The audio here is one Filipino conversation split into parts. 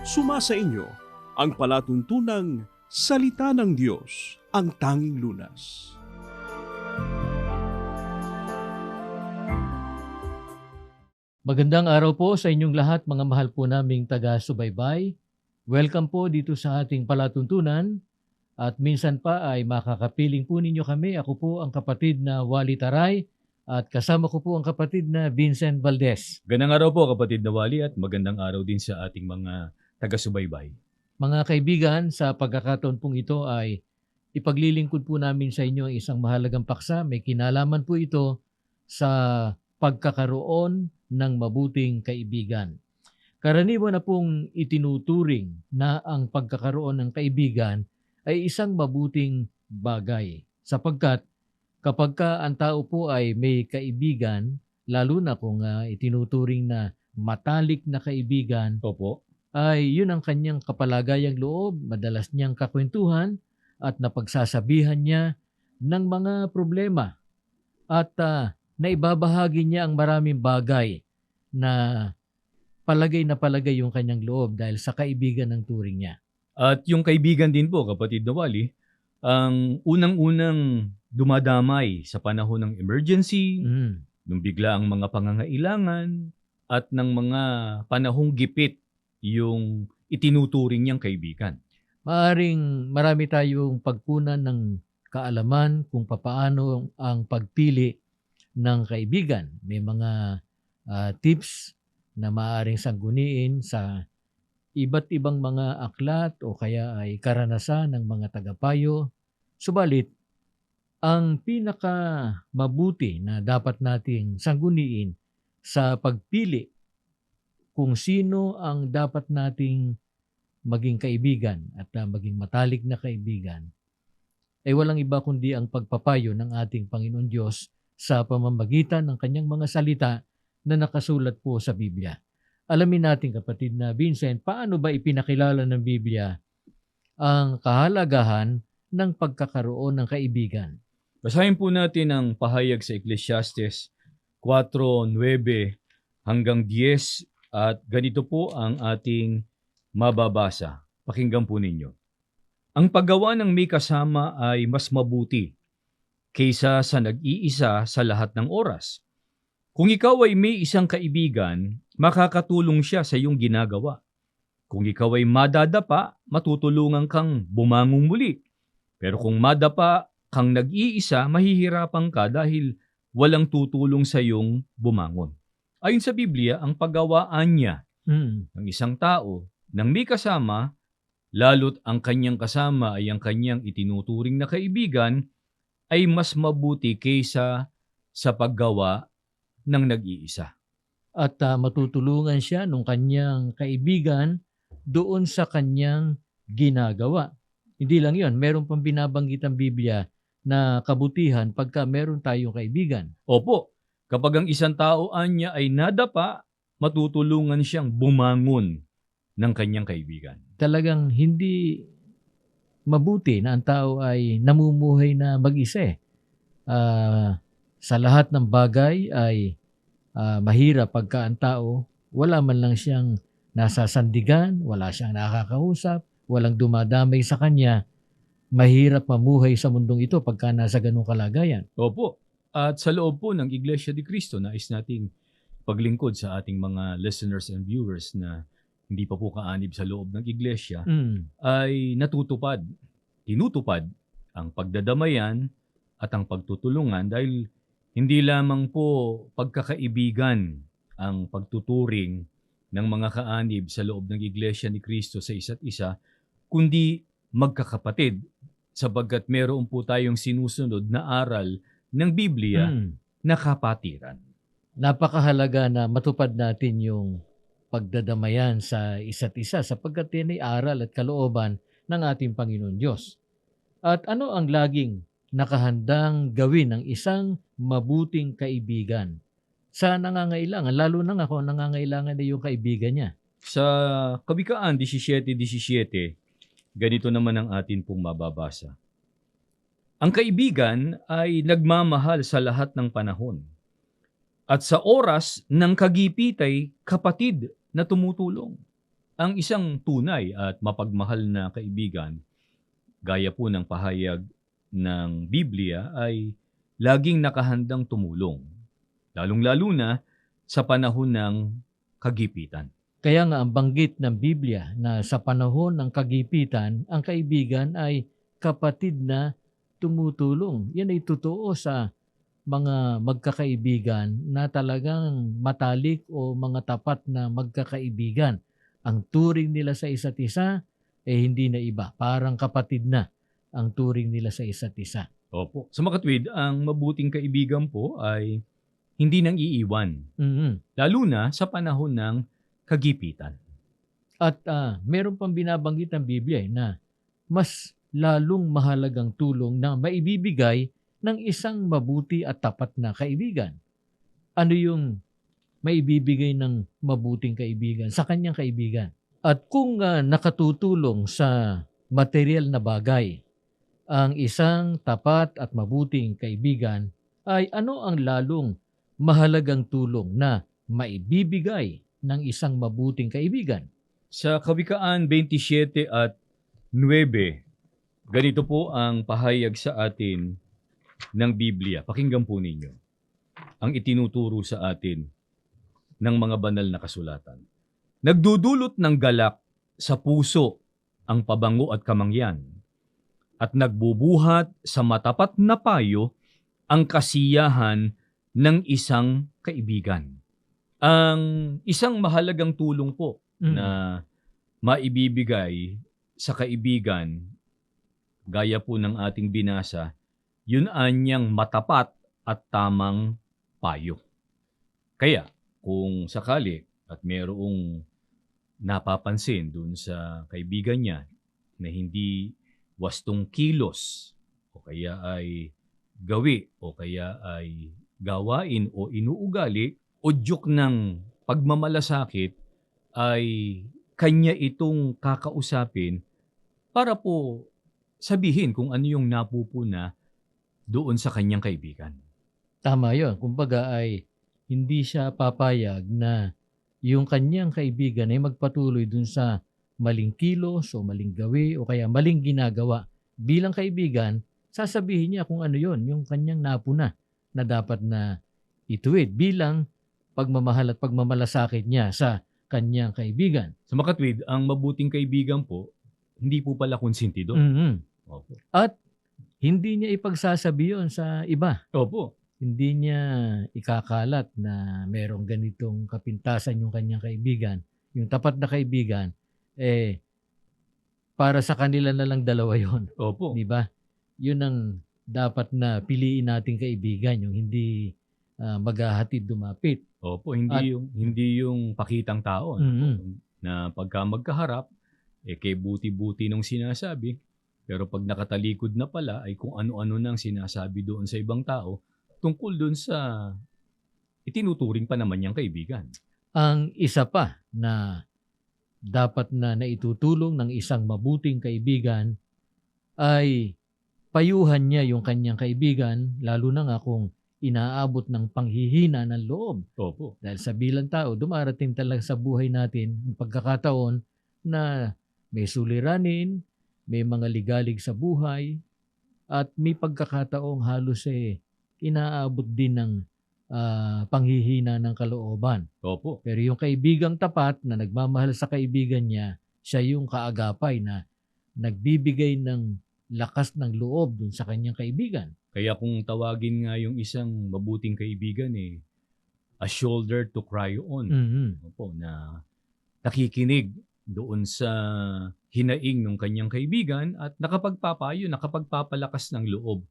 Sumasa inyo ang palatuntunang Salita ng Diyos, ang tanging lunas. Magandang araw po sa inyong lahat mga mahal po naming taga-subaybay. Welcome po dito sa ating palatuntunan at minsan pa ay makakapiling po ninyo kami. Ako po ang kapatid na Wally Taray at kasama ko po ang kapatid na Vincent Valdez. Gandang araw po kapatid na Wally at magandang araw din sa ating mga taga-subaybay. Mga kaibigan, sa pagkakataon pong ito ay ipaglilingkod po namin sa inyo ang isang mahalagang paksa. May kinalaman po ito sa pagkakaroon ng mabuting kaibigan. Karaniwan na pong itinuturing na ang pagkakaroon ng kaibigan ay isang mabuting bagay sapagkat kapag ka ang tao po ay may kaibigan, lalo na kung ah, itinuturing na matalik na kaibigan, Opo. Ay yun ang kanyang kapalagayang loob, madalas niyang kakwentuhan at napagsasabihan niya ng mga problema at ah, naibabahagi niya ang maraming bagay na palagay na palagay yung kanyang loob dahil sa kaibigan ng turing niya. At yung kaibigan din po kapatid na Wally, ang unang-unang dumadamay sa panahon ng emergency, Mm. nung bigla ang mga pangangailangan, at ng mga panahong gipit yung itinuturing niyang kaibigan. Maaring marami tayong pagpunan ng kaalaman kung papaano ang pagpili ng kaibigan. May mga ah, tips na maaaring sangguniin sa iba't ibang mga aklat o kaya ay karanasan ng mga tagapayo. Subalit, ang pinaka mabuti na dapat nating sangguniin sa pagpili kung sino ang dapat nating maging kaibigan at ah, maging matalik na kaibigan ay walang iba kundi ang pagpapayo ng ating Panginoon Diyos sa pamamagitan ng kanyang mga salita na nakasulat po sa Biblia. Alamin natin kapatid na Vincent, paano ba ipinakilala ng Biblia ang kahalagahan ng pagkakaroon ng kaibigan? Basahin po natin ang pahayag sa Ecclesiastes 4.9 hanggang 10 at ganito po ang ating mababasa. Pakinggan po ninyo. Ang paggawa ng may kasama ay mas mabuti kaysa sa nag-iisa sa lahat ng oras. Kung ikaw ay may isang kaibigan, makakatulong siya sa iyong ginagawa. Kung ikaw ay madadapa, matutulungan kang bumangong muli. Pero kung madapa kang nag-iisa, mahihirapan ka dahil walang tutulong sa iyong bumangon. Ayon sa Biblia, ang paggawaan niya Hmm. ng isang tao nang may kasama, lalo't ang kanyang kasama ay ang kanyang itinuturing na kaibigan, ay mas mabuti kaysa sa paggawa ng nag-iisa. At ah, matutulungan siya ng kanyang kaibigan doon sa kanyang ginagawa. Hindi lang yon, meron pang binabanggit ang Biblia na kabutihan pagka meron tayong kaibigan. Opo, kapag ang isang tao anya ay nadapa, matutulungan siyang bumangon ng kanyang kaibigan. Talagang hindi mabuti na ang tao ay namumuhay na mag-isa. eh. Ah, sa lahat ng bagay ay ah, mahirap pagka ang tao wala man lang siyang nasasandigan, wala siyang nakakausap, walang dumadamay sa kanya. Mahirap mamuhay sa mundong ito pagka nasa ganung kalagayan. Opo, at sa loob po ng Iglesia de Cristo, nais nating paglingkod sa ating mga listeners and viewers na hindi pa po kaanib sa loob ng Iglesia, Mm. ay natutupad, tinutupad ang pagdadamayan at ang pagtutulungan dahil hindi lamang po pagkakaibigan ang pagtuturing ng mga kaanib sa loob ng Iglesia ni Kristo sa isa't isa, kundi magkakapatid sapagkat meron po tayong sinusunod na aral ng Biblia Mm. na kapatiran. Napakahalaga na matupad natin yung pagdadamayan sa isa't isa sapagkat yan ay aral at kalooban ng ating Panginoon Diyos. At ano ang laging nakahandang gawin ng isang mabuting kaibigan sa nangangailangan, lalo na nga kung nangangailangan na yung kaibigan niya. Sa Kabikaan 17.17, ganito naman ang atin pong mababasa. Ang kaibigan ay nagmamahal sa lahat ng panahon. At sa oras ng kagipit ay kapatid na tumutulong. ang isang tunay at mapagmahal na kaibigan, gaya po ng pahayag ng Biblia, ay laging nakahandang tumulong. Lalong-lalo na sa panahon ng kagipitan. Kaya nga ang banggit ng Biblia na sa panahon ng kagipitan, ang kaibigan ay kapatid na tumutulong. Yan ay totoo sa mga magkakaibigan na talagang matalik o mga tapat na magkakaibigan. Ang turing nila sa isa't isa eh hindi na iba. Parang kapatid na ang turing nila sa isa't isa. Opo. Sa makatwid, ang mabuting kaibigan po ay hindi nang iiwan. Mhm. Lalo na sa panahon ng kagipitan. At ah, meron pang binabanggit ng Biblia eh, na mas lalong mahalagang tulong na maibibigay ng isang mabuti at tapat na kaibigan. Ano yung maibibigay ng mabuting kaibigan sa kanyang kaibigan? At kung ah, nakatutulong sa material na bagay, ang isang tapat at mabuting kaibigan ay ano ang lalong mahalagang tulong na maibibigay ng isang mabuting kaibigan? Sa Kawikaan 27 at 9, ganito po ang pahayag sa atin ng Biblia. Pakinggan po ninyo ang itinuturo sa atin ng mga banal na kasulatan. Nagdudulot ng galak sa puso ang pabango at kamangyan at nagbubuhat sa matapat na payo ang kasiyahan ng isang kaibigan. Ang isang mahalagang tulong po Mm. na maibibigay sa kaibigan, gaya po ng ating binasa, yun anyang matapat at tamang payo. Kaya, kung sakali at merong napapansin dun sa kaibigan niya na hindi wastong kilos o kaya ay gawi o kaya ay gawain o inuugali o dyok ng pagmamalasakit ay kanya itong kakausapin para po sabihin kung ano yung napupuna doon sa kanyang kaibigan. Tama yun. Kumbaga ay hindi siya papayag na yung kanyang kaibigan ay magpatuloy dun sa maling kilos o maling gawi o kaya maling ginagawa. Bilang kaibigan, sasabihin niya kung ano yon yung kanyang napuna na dapat na ituwid bilang pagmamahal at pagmamalasakit niya sa kanyang kaibigan. Sa makatwid, ang mabuting kaibigan po, hindi po pala konsentido. Mhm. Opo. At hindi niya ipagsasabi yon sa iba. Opo. hindi niya ikakalat na merong ganitong kapintasan yung kanyang kaibigan, yung tapat na kaibigan, eh, para sa kanila na lang dalawa yon Opo. di ba? Yun ang dapat na piliin nating kaibigan, yung hindi ah, maghahatid dumapit. Opo, hindi At- yung hindi yung pakitang tao ano Mhm. na pagka magkaharap eh kay buti-buti nung sinasabi pero pag nakatalikod na pala ay kung ano-ano nang sinasabi doon sa ibang tao tungkol doon sa itinuturing pa naman niyang kaibigan. Ang isa pa na dapat na naitutulong ng isang mabuting kaibigan ay payuhan niya yung kanyang kaibigan, lalo na nga kung inaabot ng panghihina ng loob. Opo. Dahil sa bilang tao, dumarating talaga sa buhay natin ang pagkakataon na may suliranin, may mga ligalig sa buhay, at may pagkakataong halos eh inaabot din ng ah, panghihina ng kalooban. Opo. Pero yung kaibigang tapat na nagmamahal sa kaibigan niya, siya yung kaagapay na nagbibigay ng lakas ng loob dun sa kanyang kaibigan. Kaya kung tawagin nga yung isang mabuting kaibigan eh a shoulder to cry on. Mhm. Opo, na nakikinig doon sa hinaing ng kanyang kaibigan at nakapagpapayo, nakapagpapalakas ng loob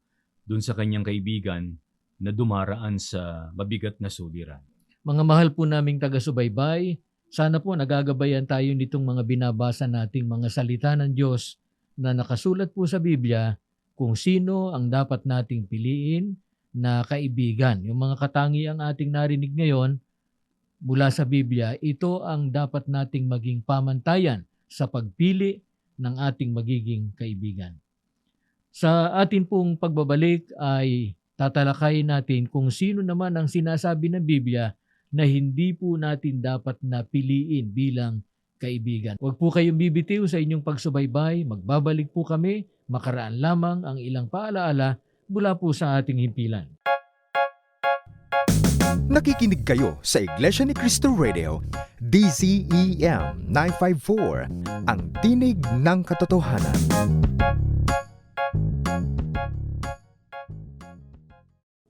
doon sa kanyang kaibigan na dumaraan sa mabigat na suliran. Mga mahal po naming taga-subaybay, sana po nagagabayan tayo nitong mga binabasa nating mga salita ng Diyos na nakasulat po sa Biblia kung sino ang dapat nating piliin na kaibigan. Yung mga katangiang ating narinig ngayon mula sa Biblia, ito ang dapat nating maging pamantayan sa pagpili ng ating magiging kaibigan. Sa atin pong pagbabalik ay tatalakay natin kung sino naman ang sinasabi ng Biblia na hindi po natin dapat na piliin bilang kaibigan. Huwag po kayong bibitiw sa inyong pagsubaybay. Magbabalik po kami. Makaraan lamang ang ilang paalaala mula po sa ating himpilan. Nakikinig kayo sa Iglesia ni Cristo Radio, DCEM 954, ang tinig ng katotohanan.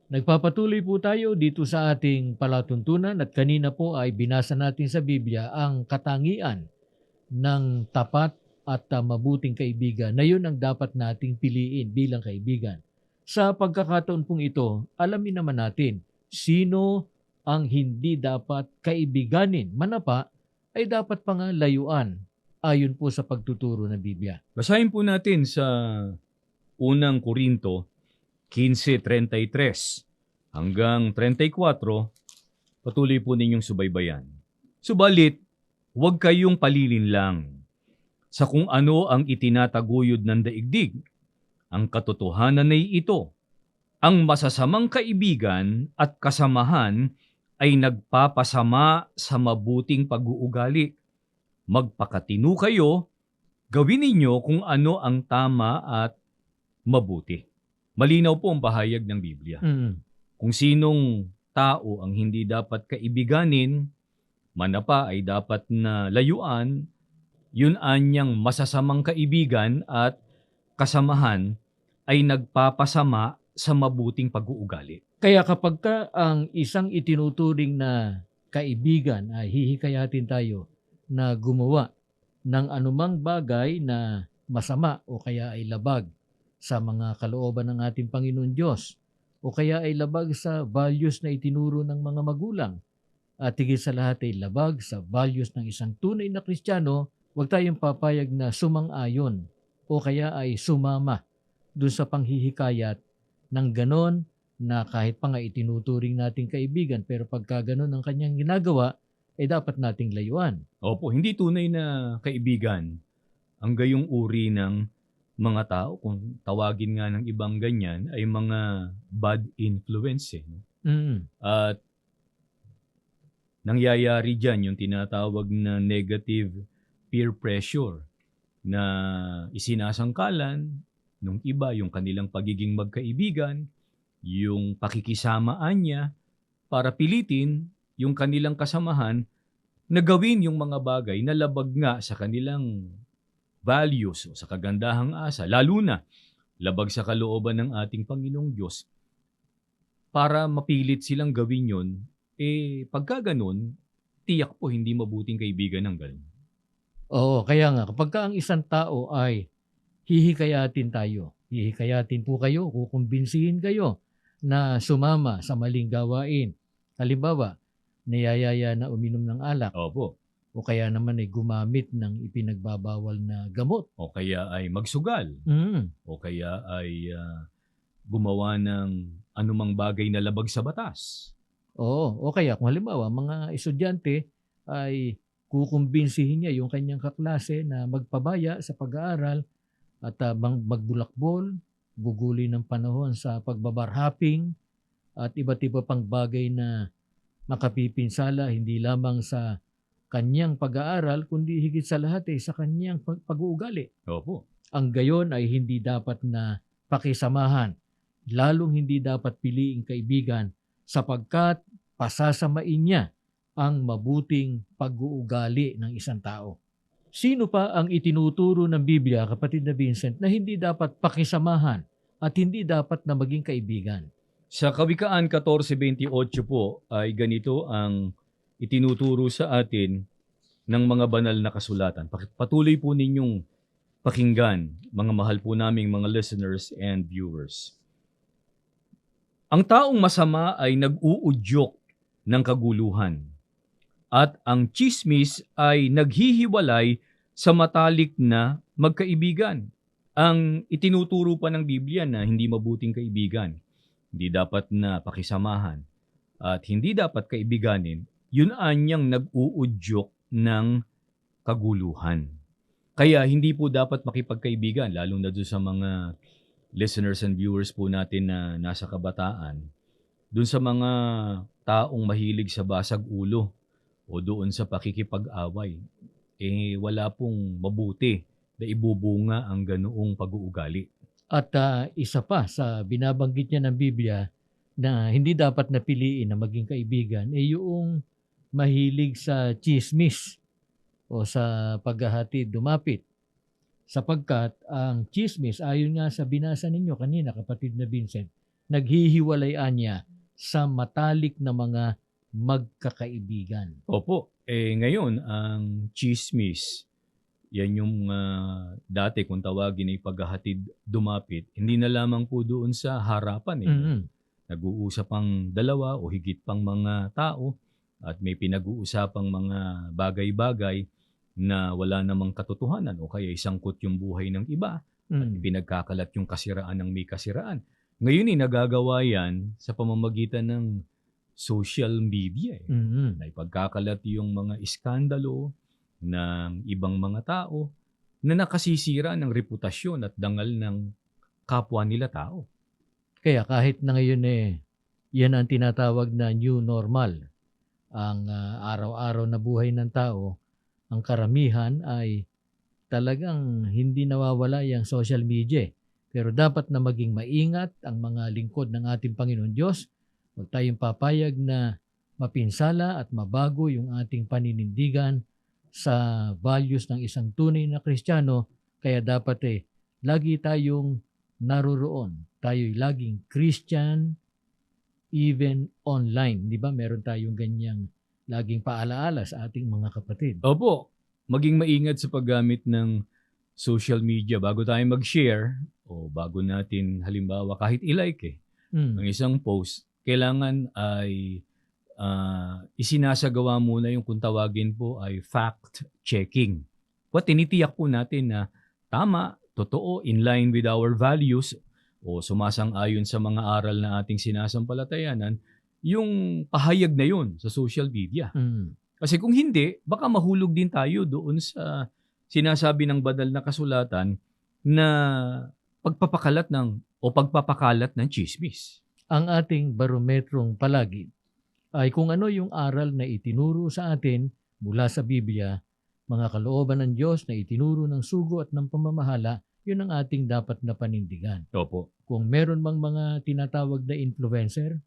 Nagpapatuloy po tayo dito sa ating palatuntunan at kanina po ay binasa natin sa Biblia ang katangian ng tapat at uh, mabuting kaibigan na yun ang dapat nating piliin bilang kaibigan. Sa pagkakataon pong ito, alamin naman natin sino ang hindi dapat kaibiganin. Manapa ay dapat pa nga layuan ayon po sa pagtuturo ng Biblia. Basahin po natin sa unang Korinto 15.33 hanggang 34, patuloy po ninyong subaybayan. Subalit, huwag kayong palilin lang sa kung ano ang itinataguyod ng daigdig. Ang katotohanan ay ito. Ang masasamang kaibigan at kasamahan ay nagpapasama sa mabuting pag-uugali. Magpakatino kayo, gawin ninyo kung ano ang tama at mabuti. Malinaw po ang pahayag ng Biblia. Mm. Kung sinong tao ang hindi dapat kaibiganin, manapa ay dapat na layuan, yun anyang masasamang kaibigan at kasamahan ay nagpapasama sa mabuting pag-uugali. Kaya kapag ka ang isang itinuturing na kaibigan ay hihikayatin tayo na gumawa ng anumang bagay na masama o kaya ay labag sa mga kalooban ng ating Panginoon Diyos o kaya ay labag sa values na itinuro ng mga magulang at higit sa lahat ay labag sa values ng isang tunay na Kristiyano, huwag tayong papayag na sumang-ayon o kaya ay sumama dun sa panghihikayat ng ganon na kahit pa nga itinuturing nating kaibigan pero pagka ganon ang kanyang ginagawa, ay dapat nating layuan. Opo, hindi tunay na kaibigan ang gayong uri ng mga tao, kung tawagin nga ng ibang ganyan, ay mga bad influence. Eh. no? Mm. At nangyayari dyan yung tinatawag na negative peer pressure na isinasangkalan nung iba yung kanilang pagiging magkaibigan, yung pakikisamaan niya para pilitin yung kanilang kasamahan na gawin yung mga bagay na labag nga sa kanilang values o sa kagandahang asa, lalo na labag sa kalooban ng ating Panginoong Diyos, para mapilit silang gawin yon, eh pagka ganun, tiyak po hindi mabuting kaibigan ng ganun. Oo, kaya nga, kapag ka ang isang tao ay hihikayatin tayo, hihikayatin po kayo, kukumbinsihin kayo na sumama sa maling gawain. Halimbawa, niyayaya na uminom ng alak Opo. o kaya naman ay gumamit ng ipinagbabawal na gamot. O kaya ay magsugal. Mm. O kaya ay ah, gumawa ng anumang bagay na labag sa batas. Oo, o kaya kung halimbawa mga estudyante ay kukumbinsihin niya yung kanyang kaklase na magpabaya sa pag-aaral at uh, magbulakbol, guguli ng panahon sa pagbabarhopping at iba't iba pang bagay na makapipinsala hindi lamang sa kanyang pag-aaral kundi higit sa lahat eh, sa kanyang pag- pag-uugali. Opo. Ang gayon ay hindi dapat na pakisamahan, lalong hindi dapat piliing kaibigan sapagkat pasasamain niya ang mabuting pag-uugali ng isang tao. Sino pa ang itinuturo ng Biblia, kapatid na Vincent, na hindi dapat pakisamahan at hindi dapat na maging kaibigan? Sa Kawikaan 14.28 po ay ganito ang itinuturo sa atin ng mga banal na kasulatan. Patuloy po ninyong pakinggan, mga mahal po naming mga listeners and viewers. Ang taong masama ay nag-uudyok ng kaguluhan at ang chismis ay naghihiwalay sa matalik na magkaibigan. Ang itinuturo pa ng Biblia na hindi mabuting kaibigan hindi dapat na pakisamahan at hindi dapat kaibiganin, yun anyang nag-uudyok ng kaguluhan. Kaya hindi po dapat makipagkaibigan, lalong na doon sa mga listeners and viewers po natin na nasa kabataan, doon sa mga taong mahilig sa basag ulo o doon sa pakikipag-away. eh wala pong mabuti na ibubunga ang ganoong pag-uugali. At ah, isa pa sa binabanggit niya ng Biblia na hindi dapat napiliin na maging kaibigan ay yung mahilig sa chismis o sa paghahatid dumapit. Sapagkat ang chismis, ayon nga sa binasa ninyo kanina kapatid na Vincent, naghihiwalayan niya sa matalik na mga magkakaibigan. Opo, eh ngayon ang chismis, yan yung ah, dati kung tawagin ay paghahatid dumapit, hindi na lamang po doon sa harapan eh. Mhm. Nag-uusap ang dalawa o higit pang mga tao at may pinag-uusapang mga bagay-bagay na wala namang katotohanan o kaya isangkot yung buhay ng iba Mm. pinagkakalat yung kasiraan ng may kasiraan. Ngayon eh, nagagawa yan sa pamamagitan ng social media. Eh. Mhm. Na ipagkakalat yung mga iskandalo ng ibang mga tao na nakasisira ng reputasyon at dangal ng kapwa nila tao. Kaya kahit na ngayon eh, yan ang tinatawag na new normal. Ang ah, araw-araw na buhay ng tao, ang karamihan ay talagang hindi nawawala yung social media. eh. Pero dapat na maging maingat ang mga lingkod ng ating Panginoon Diyos. Huwag tayong papayag na mapinsala at mabago yung ating paninindigan sa values ng isang tunay na Kristiyano. Kaya dapat eh, lagi tayong naroroon. Tayo'y laging Christian even online. Di ba? Meron tayong ganyang laging paalaala sa ating mga kapatid. Opo, maging maingat sa paggamit ng social media bago tayo mag-share o bago natin halimbawa kahit i-like eh, Mm. ng isang post, kailangan ay ah, isinasagawa muna yung kung tawagin po ay fact-checking. What tinitiyak po natin na tama, totoo, in line with our values o sumasang-ayon sa mga aral na ating sinasampalatayanan, yung pahayag na yun sa social media. Mm. Kasi kung hindi, baka mahulog din tayo doon sa sinasabi ng badal na kasulatan na pagpapakalat ng o pagpapakalat ng chismis. Ang ating barometrong palagi ay kung ano yung aral na itinuro sa atin mula sa Biblia, mga kalooban ng Diyos na itinuro ng sugo at ng pamamahala, yun ang ating dapat na panindigan. Opo. kung meron bang mga tinatawag na influencer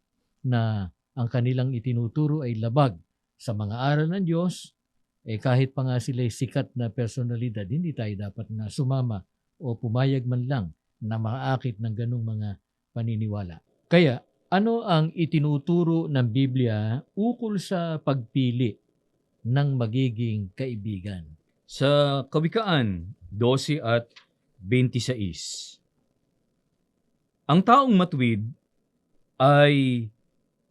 na ang kanilang itinuturo ay labag sa mga aral ng Diyos, eh kahit pa nga sila'y sikat na personalidad, hindi tayo dapat na sumama o pumayag man lang na maakit ng ganong mga paniniwala. Kaya, ano ang itinuturo ng Biblia ukol sa pagpili ng magiging kaibigan? Sa Kawikaan 12 at 26, ang taong matuwid ay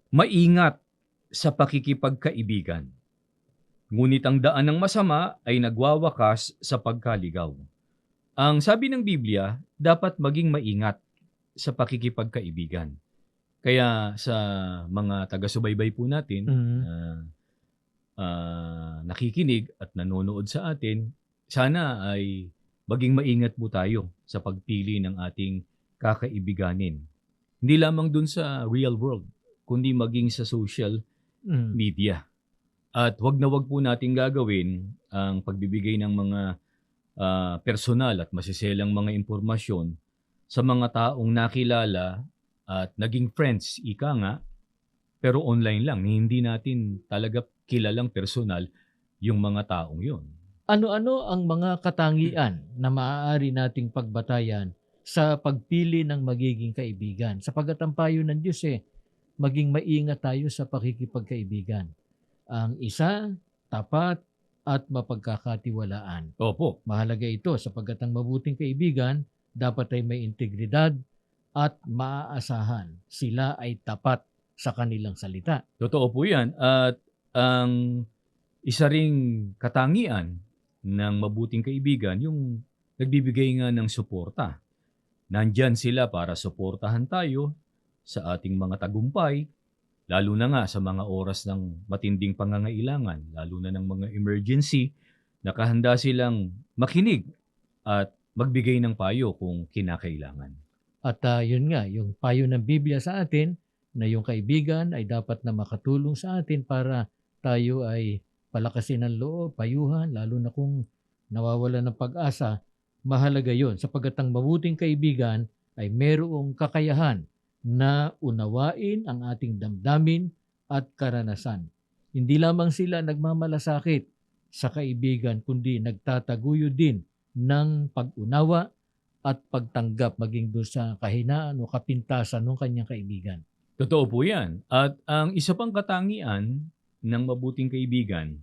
maingat sa pakikipagkaibigan. Ngunit ang daan ng masama ay nagwawakas sa pagkaligaw. Ang sabi ng Biblia, dapat maging maingat sa pakikipagkaibigan. Kaya sa mga taga-subaybay po natin, Mm. ah, ah, nakikinig at nanonood sa atin, sana ay maging maingat po tayo sa pagpili ng ating kakaibiganin. Hindi lamang dun sa real world, kundi maging sa social Mm. media. At wag na wag po natin gagawin ang pagbibigay ng mga ah, personal at masiselang mga impormasyon sa mga taong nakilala at naging friends, ika nga, pero online lang. Hindi natin talaga kilalang personal yung mga taong yun. Ano-ano ang mga katangian na maaari nating pagbatayan sa pagpili ng magiging kaibigan? Sapagat ang payo ng Diyos eh, maging maingat tayo sa pakikipagkaibigan. Ang isa, tapat at mapagkakatiwalaan. Opo, Mahalaga ito sapagat ang mabuting kaibigan dapat ay may integridad at maaasahan. Sila ay tapat sa kanilang salita. totoo po yan. At ang isa ring katangian ng mabuting kaibigan, yung nagbibigay nga ng suporta. Nandyan sila para suportahan tayo sa ating mga tagumpay, lalo na nga sa mga oras ng matinding pangangailangan, lalo na ng mga emergency, nakahanda silang makinig at magbigay ng payo kung kinakailangan. At ah, yun nga, yung payo ng Biblia sa atin na yung kaibigan ay dapat na makatulong sa atin para tayo ay palakasin ang loob, payuhan, lalo na kung nawawala ng pag-asa, mahalaga yon sapagkat ang mabuting kaibigan ay merong kakayahan na unawain ang ating damdamin at karanasan. Hindi lamang sila nagmamalasakit sa kaibigan, kundi nagtataguyod din ng pag-unawa at pagtanggap maging doon sa kahinaan o kapintasan ng kanyang kaibigan. Totoo po yan. At ang isa pang katangian ng mabuting kaibigan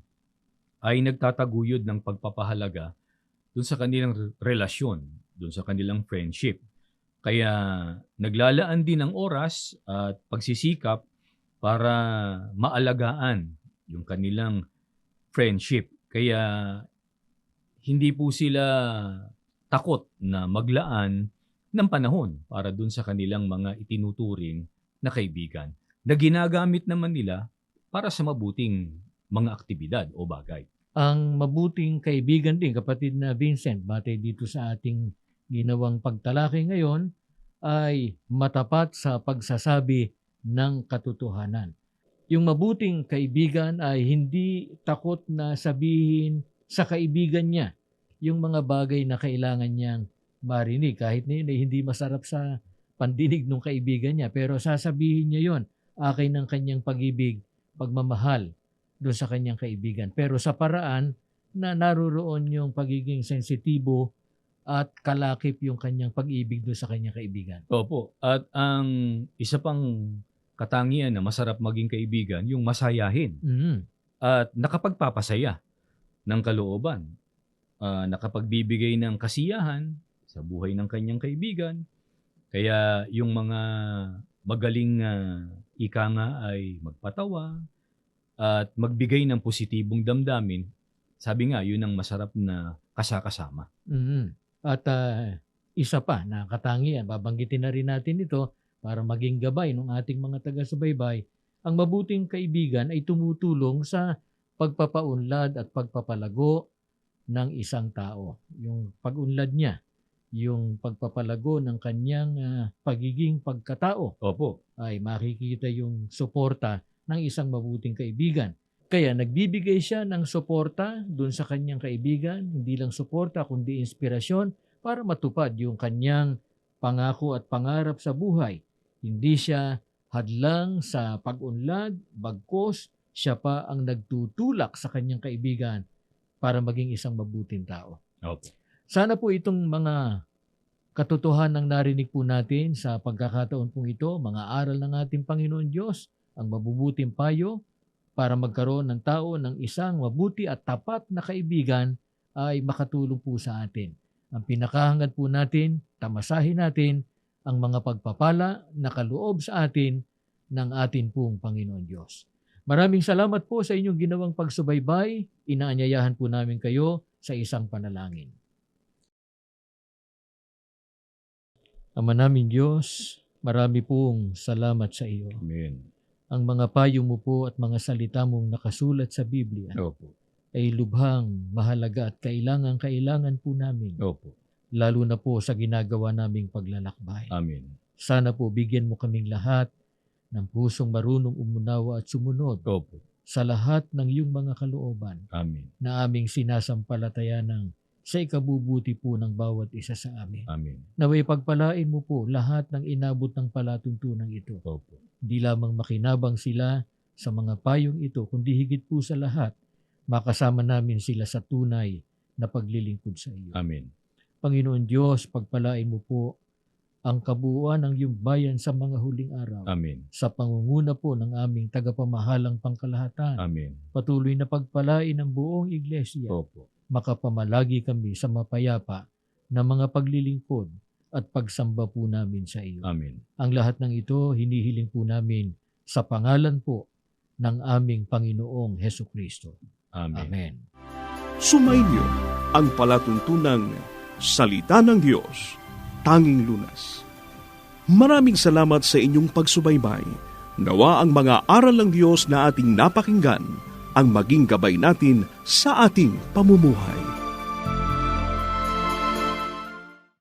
ay nagtataguyod ng pagpapahalaga dun sa kanilang re- relasyon, dun sa kanilang friendship. Kaya naglalaan din ng oras at pagsisikap para maalagaan yung kanilang friendship. Kaya hindi po sila takot na maglaan ng panahon para dun sa kanilang mga itinuturing na kaibigan na ginagamit naman nila para sa mabuting mga aktibidad o bagay. Ang mabuting kaibigan din, kapatid na Vincent, batay dito sa ating ginawang pagtalakay ngayon, ay matapat sa pagsasabi ng katotohanan. Yung mabuting kaibigan ay hindi takot na sabihin sa kaibigan niya yung mga bagay na kailangan niyang marinig. Kahit na yun ay hindi masarap sa pandinig ng kaibigan niya. Pero sasabihin niya yon akin ng kanyang pag-ibig, pagmamahal doon sa kanyang kaibigan. Pero sa paraan na naroon yung pagiging sensitibo at kalakip yung kanyang pag-ibig doon sa kanyang kaibigan. Opo. At ang isa pang katangian na masarap maging kaibigan, yung masayahin Mhm. at nakapagpapasaya ng kalooban. Ah, nakapagbibigay ng kasiyahan sa buhay ng kanyang kaibigan. Kaya yung mga magaling na ika nga ay magpatawa at magbigay ng positibong damdamin. Sabi nga, yun ang masarap na kasakasama. Mhm. At ah, isa pa na katangian, babanggitin na rin natin ito para maging gabay ng ating mga taga-subaybay. Ang mabuting kaibigan ay tumutulong sa pagpapaunlad at pagpapalago ng isang tao. Yung pag-unlad niya, yung pagpapalago ng kanyang ah, pagiging pagkatao Opo. ay makikita yung suporta ng isang mabuting kaibigan. Kaya nagbibigay siya ng suporta dun sa kanyang kaibigan, hindi lang suporta kundi inspirasyon para matupad yung kanyang pangako at pangarap sa buhay. Hindi siya hadlang sa pag-unlad, bagkos siya pa ang nagtutulak sa kanyang kaibigan para maging isang mabuting tao. Opo. Sana po itong mga katotohanan narinig po natin sa pagkakataon pong ito, mga aral ng ating Panginoon Diyos, ang mabubuting payo para magkaroon ng tao ng isang mabuti at tapat na kaibigan ay makatulong po sa atin. Ang pinakahangad po natin, tamasahin natin ang mga pagpapala na kaloob sa atin ng atin pong Panginoon Diyos. Maraming salamat po sa inyong ginawang pagsubaybay. Inaanyayahan po namin kayo sa isang panalangin. Ama namin Diyos, marami pong salamat sa iyo. Amen. Ang mga payo mo po at mga salita mong nakasulat sa Biblia Opo. ay lubhang mahalaga at kailangan-kailangan po namin, Opo. lalo na po sa ginagawa naming paglalakbay. Amen. Sana po bigyan mo kaming lahat ng pusong marunong umunawa at sumunod Opo. sa lahat ng iyong mga kalooban Amen. na aming sinasampalataya ng sa ikabubuti po ng bawat isa sa amin. Amen. Naway pagpalain mo po lahat ng inabot ng palatuntunan ito. Opo. Hindi lamang makinabang sila sa mga payong ito, kundi higit po sa lahat, makasama namin sila sa tunay na paglilingkod sa iyo. Amen. Panginoon Diyos, pagpalain mo po ang kabuuan ng iyong bayan sa mga huling araw. Amen. Sa pangunguna po ng aming tagapamahalang pangkalahatan, Amen. patuloy na pagpalain ng buong iglesia. Opo. Makapamalagi kami sa mapayapa na mga paglilingkod at pagsamba po namin sa iyo. Amen. Ang lahat ng ito hinihiling po namin sa pangalan po ng aming Panginoong Heso Kristo. Amen. Amen. Sumainyo ang palatuntunang Salita ng Diyos, Tanging Lunas. Maraming salamat sa inyong pagsubaybay. Nawa ang mga aral ng Diyos na ating napakinggan ang maging gabay natin sa ating pamumuhay.